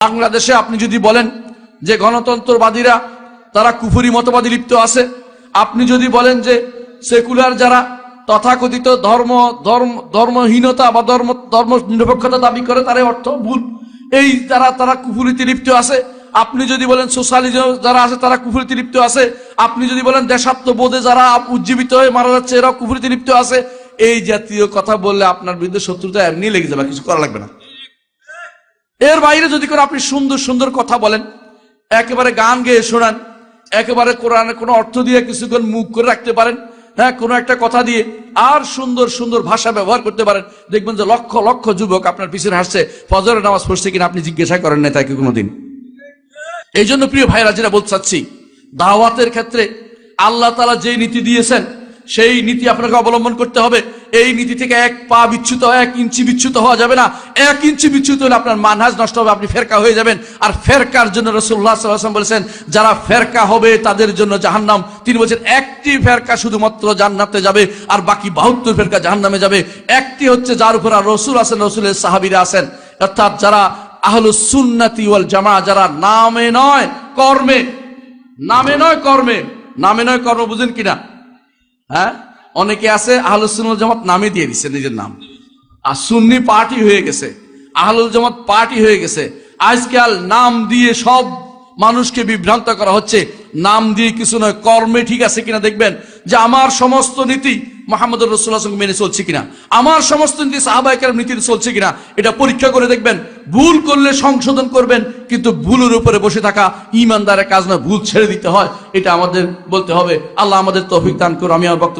বাংলাদেশে আপনি যদি বলেন যে গণতন্ত্রবাদীরা তারা কুফুরি মতবাদী লিপ্ত আছে, আপনি যদি বলেন যে সেকুলার যারা তথাকথিত ধর্ম ধর্ম, ধর্মহীনতা বা ধর্ম ধর্ম নিরপেক্ষতা দাবি করে তার অর্থ ভুল। এই তারা তারা কুফুরিতে লিপ্ত আছে, আপনি যদি বলেন সোশ্যালিজম যারা আছে, তারা কুফুরিতে লিপ্ত আছে, আপনি যদি বলেন দেশাত্মবোধে যারা উজ্জীবিত হয়ে মারা যাচ্ছে, এরাও কুফুরিতে লিপ্ত আছে, এই জাতীয় কথা বললে আপনার বিরুদ্ধে শত্রুতা এমনি লেগে যাবে কিছু করা লাগবে না। এর বাইরে যদি কোনো আপনি সুন্দর সুন্দর কথা বলেন, একেবারে গান গেয়ে শোনান, একেবারে কোরআনে কোনো অর্থ দিয়ে কিছুক্ষণ মুখ করে রাখতে পারেন হ্যাঁ কোনো একটা কথা দিয়ে আর সুন্দর সুন্দর ভাষা ব্যবহার করতে পারেন, দেখবেন যে লক্ষ লক্ষ যুবক আপনার পিছনে হাসছে ফজরের নামাজ পড়ছে কিনা আপনি জিজ্ঞাসা করেন না তাকে কোনোদিন। এই জন্য প্রিয় ভাইরা, যেটা বলতে চাচ্ছি, দাওয়াতের ক্ষেত্রে আল্লাহ তালা যে নীতি দিয়েছেন সেই নীতি আপনাকে অবলম্বন করতে হবে। এই নীতি থেকে এক পা বিচ্যুত হয় এক ইঞ্চি বিচ্যুত হওয়া যাবে না। এক ইঞ্চি বিচ্যুত হলে আপনার মানহাজ নষ্ট হবে, আপনি ফেরকা হয়ে যাবেন। আর ফেরকার জন্য রসুল্লাহ সাল্লাম বলেছেন, যারা ফেরকা হবে তাদের জন্য জাহান্নাম। তিনি বলছেন, একটি ফেরকা শুধুমাত্র জান্নাতে যাবে, আর বাকি বাহাত্তর ফেরকা জাহান্নামে যাবে। একটি হচ্ছে যার উপর আর রসুল আছেন, রসুলের সাহাবিরা আছেন। অর্থাৎ যারা আহলুস সুন্নাতি ওয়াল জামা যারা নামে নয় কর্মে, নামে নয় কর্মে, নামে নয় কর্ম বুঝেন কিনা? হ্যাঁ? অনেকে আছে, আহলুস সুন্নাত জামাত নামে দিয়ে দিচ্ছে নিজের নাম। আর সুন্নি পার্টি হয়ে গেছে। আহলুল জামাত পার্টি হয়ে গেছে। আজকাল নাম দিয়ে সব মানুষকে বিভ্রান্ত করা হচ্ছে। নাম দিয়ে কিছু নয়, কর্মে ঠিক আছে কিনা দেখবেন যে আমার সমস্ত নীতি মোহাম্মদ রসুল্লাহ সঙ্গে মেনে চলছে কিনা? আমার সমস্ত নীতি সাহাবাহিকের নীতি চলছে কিনা? এটা পরীক্ষা করে দেখবেন। ভুল করলে সংশোধন করবেন, কিন্তু ভুলের উপরে বসে থাকা ইমানদারের কাজ না, ভুল ছেড়ে দিতে হয়। এটা আমাদের বলতে হবে। আল্লাহ আমাদের তৌফিক দান করো আমি আমার বক্তব্য